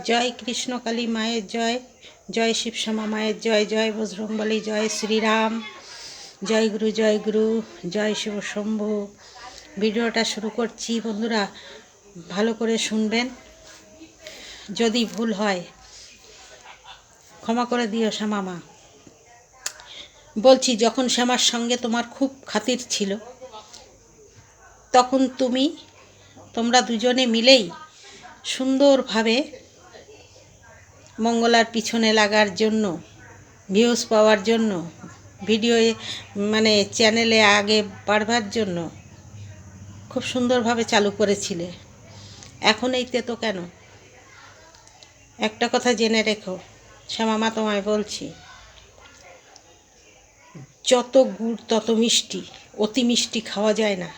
জয় কৃষ্ণকালী মায়ের জয় জয় শিবশ্যামা মায়ের জয় জয় বজরংবলী, জয় শ্রীরাম, জয় গুরু জয় গুরু, জয় শিব শম্ভু। ভিডিওটা শুরু করছি, বন্ধুরা, ভালো করে শুনবেন। যদি ভুল হয়, ক্ষমা করে দিও শ্যামা মা। বলছি, যখন শ্যামার সঙ্গে তোমার খুব খাতির ছিল, তখন তুমি, তোমরা দুজনে মিলেই সুন্দরভাবে মঙ্গলার পিছনে লাগার জন্য ভিউজ পাওয়ার জন্য ভিডিও মানে চ্যানেলে আগে বাড়বার জন্য খুব সুন্দরভাবে চালু করেছিলে। এখন এই তেতো কেন? একটা কথা জেনে রেখো, শ্যামামা তোমায় বলছি, যত গুড় তত মিষ্টি, অতি মিষ্টি খাওয়া যায় না।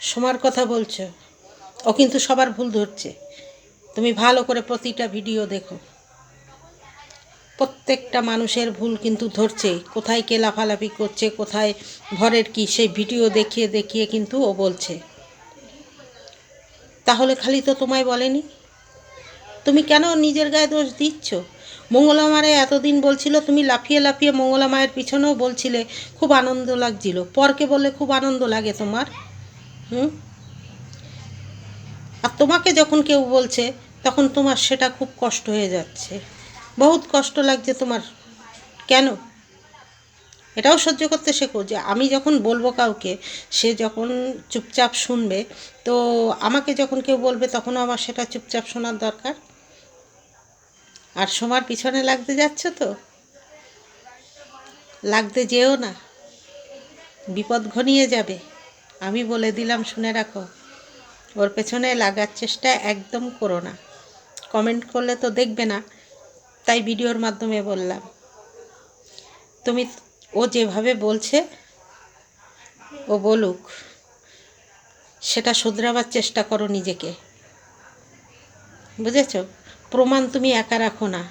সোমার কথা বলছো, ও কিন্তু সবার ভুল ধরছে। তুমি ভালো করে প্রতিটা ভিডিও দেখো। প্রত্যেকটা মানুষের ভুল কিন্তু ধরছে। কোথায় কে লাফালাফি করছে, কোথায় ভরের কি, সেই ভিডিও দেখিয়ে দেখিয়ে কিন্তু ও বলছে। তাহলে খালি তো তোমায় বলেনি? তুমি কেন নিজের গায়ে দোষ দিচ্ছ? মঙ্গলা মারে এতদিন বলছিল, তুমি লাফিয়ে লাফিয়ে মঙ্গলা মায়ের পিছনেও বলছিলে, খুব আনন্দ লাগছিল। পরকে বললে খুব আনন্দ লাগে তোমার, হুম? আর তোমাকে যখন কেউ বলছে, তখন তোমার সেটা খুব কষ্ট হয়ে যাচ্ছে। বহুত কষ্ট লাগছে তোমার। কেন? এটাও সহ্য করতে শেখো যে আমি যখন বলব কাউকে, সে যখন চুপচাপ শুনবে, তো আমাকে যখন কেউ বলবে, তখনও আমার সেটা চুপচাপ শোনার দরকার। আর সময় পিছনে লাগতে যাচ্ছ তো? লাগতে যেও না। বিপদ ঘনিয়ে যাবে। আমি বলে দিলাম, শুনে রাখো। ওর পেছনে লাগার চেষ্টা একদম করো না। কমেন্ট করলে তো দেখবে না। তাই ভিডিওর মাধ্যমে বললাম। তুমি, ও যেভাবে বলছে, ও বলুক। সেটা শুধরাবার চেষ্টা করো নিজেকে। বুঝেছ? প্রমাণ তুমি একা রাখো না।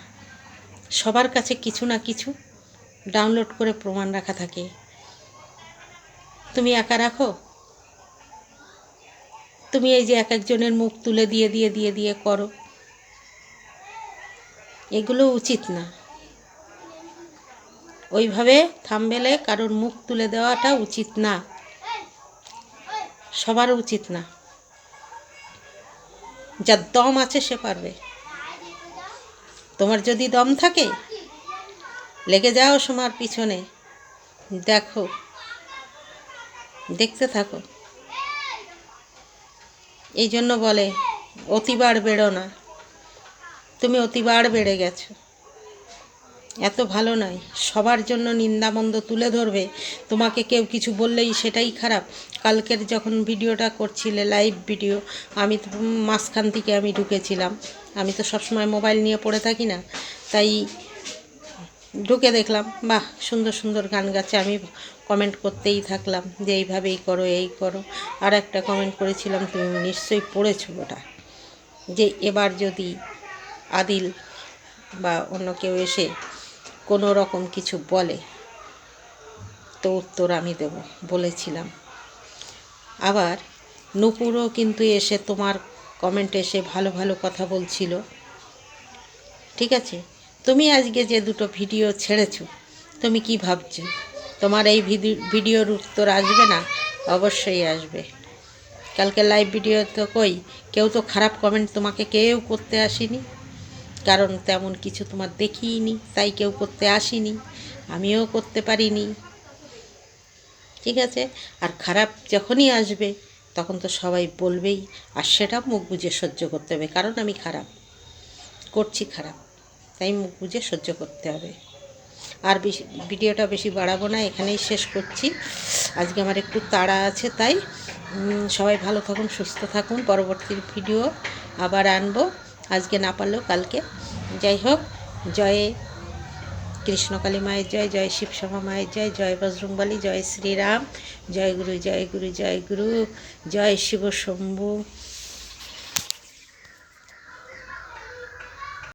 সবার কাছে কিছু না কিছু ডাউনলোড করে প্রমাণ রাখা থাকে। তুমি একা রাখো? তুমি এই যে এক একজনের মুখ তুলে দিয়ে দিয়ে দিয়ে দিয়ে করো। এগুলো উচিত না। ওইভাবে থামবেলে কারোর মুখ তুলে দেওয়াটা উচিত না। সবার উচিত না। যার দম আছে সে পারবে। তোমার যদি দম থাকে, লেগে যাও সোমার পিছনে। দেখো, দেখতে থাকো। এই জন্য বলে, অতিবার বেড়ো না। তুমি অতিবার বেড়ে গেছো। এত ভালো নয়। সবার জন্য নিন্দামন্দ তুলে ধরবে। তোমাকে কেউ কিছু বললেই সেটাই খারাপ। কালকের যখন ভিডিওটা করছিলে, লাইভ ভিডিও, আমি তো মাঝখান থেকে আমি ঢুকেছিলাম। আমি তো সবসময় মোবাইল নিয়ে পড়ে থাকি না। তাই ঢুকে দেখলাম, বাহ, সুন্দর সুন্দর গান গাচ্ছে। আমি কমেন্ট করতেই থাকলাম যে, এইভাবেই করো, এই করো। আর একটা কমেন্ট করেছিলাম, তুমি নিশ্চয়ই পড়েছো ওটা। যে, এবার যদি আদিল বা অন্য কেউ এসে কোনো রকম কিছু বলে, তো উত্তর আমি দেব, বলেছিলাম। আবার নুপুরও কিন্তু এসে তোমার কমেন্ট এসে ভালো ভালো কথা বলছিল। ঠিক আছে? তুমি আজকে যে দুটো ভিডিও ছেড়েছো, তুমি কি ভাবছ? তোমার এই ভিডিওর উত্তর আসবে না? অবশ্যই আসবে। কালকে লাইভ ভিডিও তো কই, কেউ তো খারাপ কমেন্ট তোমাকে কেউ করতে আসেনি। কারণ তেমন কিছু তোমার দেখিইনি তাই কেউ করতে আসেনি। আমিও করতে পারিনি। ঠিক আছে? আর খারাপ যখনই আসবে, তখন তো সবাই বলবেই, আর সেটা মুখ বুঝে সহ্য করতে হবে, কারণ আমি খারাপ। করছি খারাপ। তাই মুখ বুঝে সহ্য করতে হবে। আর বেশি, ভিডিওটা বেশি বাড়াবো না, এখানেই শেষ করছি। আজকে আমার একটু তাড়া আছে, তাই সবাই ভালো থাকুন, সুস্থ থাকুন। পরবর্তী ভিডিও আবার আনব। আজকে না পারলেও কালকে। যাই হোক, জয়ে কৃষ্ণকালী মায়ের জয় জয় শিবসভা মায়ের জয় জয় বজরংবলী, জয় শ্রীরাম, জয় গুরু জয় গুরু জয় গুরু, জয় শিব শম্ভু।